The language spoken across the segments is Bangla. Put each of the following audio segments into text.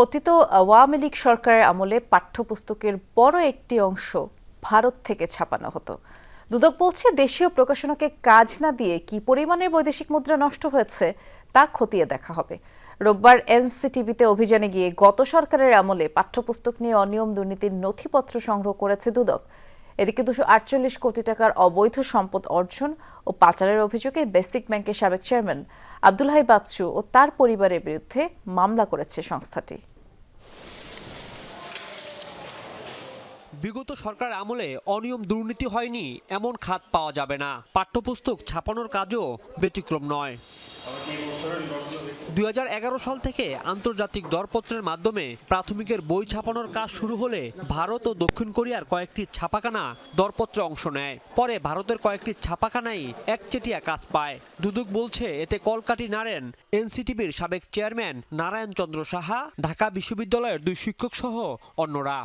পতিত আওয়ামী লীগ সরকারের আমলে পাঠ্যপুস্তকের বড় একটি অংশ ভারত থেকে ছাপানো হতো। দুদক বলছে, দেশীয় প্রকাশনাকে কাজ না দিয়ে কি পরিমাণের বৈদেশিক মুদ্রা নষ্ট হয়েছে তা খতিয়ে দেখা হবে। রোববার এনসিটিভিতে অভিযানে গিয়ে গত সরকারের আমলে পাঠ্যপুস্তক নিয়ে অনিয়ম দুর্নীতির নথিপত্র সংগ্রহ করেছে দুদক। এদিকে দুশো আটচল্লিশ কোটি টাকার অবৈধ সম্পদ অর্জন ও পাচারের অভিযোগে বেসিক ব্যাংকের সাবেক চেয়ারম্যান আব্দুল হাই বাচ্চু ও তার পরিবারের বিরুদ্ধে মামলা করেছে সংস্থাটি। বিগত সরকার আমলে অনিয়ম দুর্নীতি হয়নি, এমন খাত পাওয়া যাবে না। পাঠ্যপুস্তক ছাপানোর কাজও ব্যতিক্রম নয়। দুই সাল থেকে আন্তর্জাতিক দরপত্রের মাধ্যমে প্রাথমিকের বই ছাপানোর কাজ শুরু হলে ভারত ও দক্ষিণ কোরিয়ার কয়েকটি ছাপাখানা দরপত্রে অংশ নেয়। পরে ভারতের কয়েকটি ছাপাখানাই একচেটিয়া কাজ পায়। দুদক বলছে, এতে কলকাটি নাড়েন এনসিটিভির সাবেক চেয়ারম্যান নারায়ণ চন্দ্র সাহা, ঢাকা বিশ্ববিদ্যালয়ের দুই শিক্ষক সহ অন্যরা।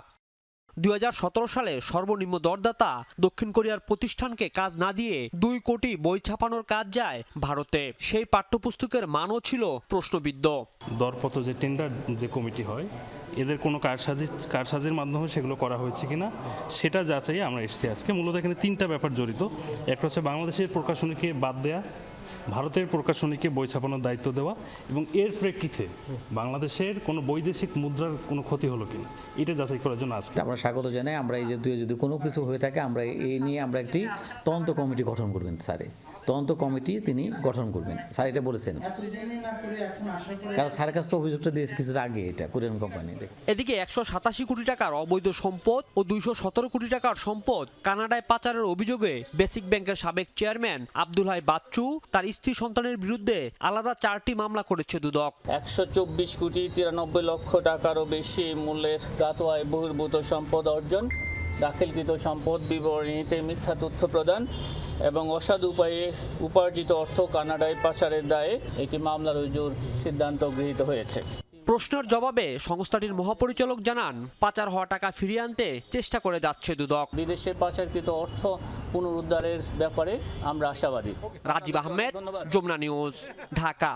দু হাজার সতেরো সালে সর্বনিম্ন দরদাতা দক্ষিণ কোরিয়ার প্রতিষ্ঠানকে কাজ না দিয়ে দুই কোটি বই ছাপানোর কাজ যায় ভারতে। সেই পাঠ্যপুস্তকের মানও ছিল প্রশ্নবিদ্ধ। দরপত্র যে টেন্ডার যে কমিটি হয়, এদের কোনো কারসাজি, কারসাজির মাধ্যমে সেগুলো করা হয়েছে কিনা, সেটা যাচাই আমরা এসেছি। আজকে মূলত এখানে তিনটা ব্যাপার জড়িত। একটা হচ্ছে বাংলাদেশের প্রকাশনীকে বাদ দেয়া ভারতের প্রকাশনীকে বই ছাপানোর দায়িত্ব দেওয়া এবং এর প্রেক্ষিতে বাংলাদেশের কোনো বৈদেশিক মুদ্রার কোনো ক্ষতি হলো কিনা এটা যাচাই করার জন্য আজকে। আমরা স্বাগত জানাই। আমরা এই যে দুই- যদি কোনো কিছু হয়ে থাকে আমরা এই নিয়ে আমরা একটি তদন্ত কমিটি গঠন করবেন স্যারে। তদন্ত কমিটি তিনি গঠন করবেন। স্যার এটা বলেছেন। কারণ স্যারের কাছে তো অভিযোগটা দিয়েছে কিছুটা আগে এটা কোরিয়ান কোম্পানি। এদিকে একশো সাতাশি কোটি টাকার অবৈধ সম্পদ ও দুইশো সতেরো কোটি টাকার সম্পদ কানাডায় পাচারের অভিযোগে বেসিক ব্যাংকের সাবেক চেয়ারম্যান আব্দুল হাই বাচ্চু তার স্ত্রী সন্তানের বিরুদ্ধে আলাদা চারটি মামলা করেছে দুদক। একশো চব্বিশ কোটি তিরানব্বই লক্ষ টাকারও বেশি মূল্যের গাতোয়ায় বহির্ভূত সম্পদ অর্জন, দাখিলকৃত সম্পদ বিবরণীতে মিথ্যা তথ্য প্রদান এবং অসাধু উপায়ে উপার্জিত অর্থ কানাডায় পাচারের দায়ে একটি মামলার রুজুর সিদ্ধান্ত গৃহীত হয়েছে। প্রশ্নের জবাবে সংস্থাটির মহাপরিচালক জানান পাচার হওয়া টাকা ফিরিয়ে আনতে চেষ্টা করে যাচ্ছে দুদক। বিদেশে পাচারকৃত অর্থ পুনরুদ্ধারের ব্যাপারে আমরা আশাবাদী। রাজীব আহমেদ যমুনা নিউজ ঢাকা।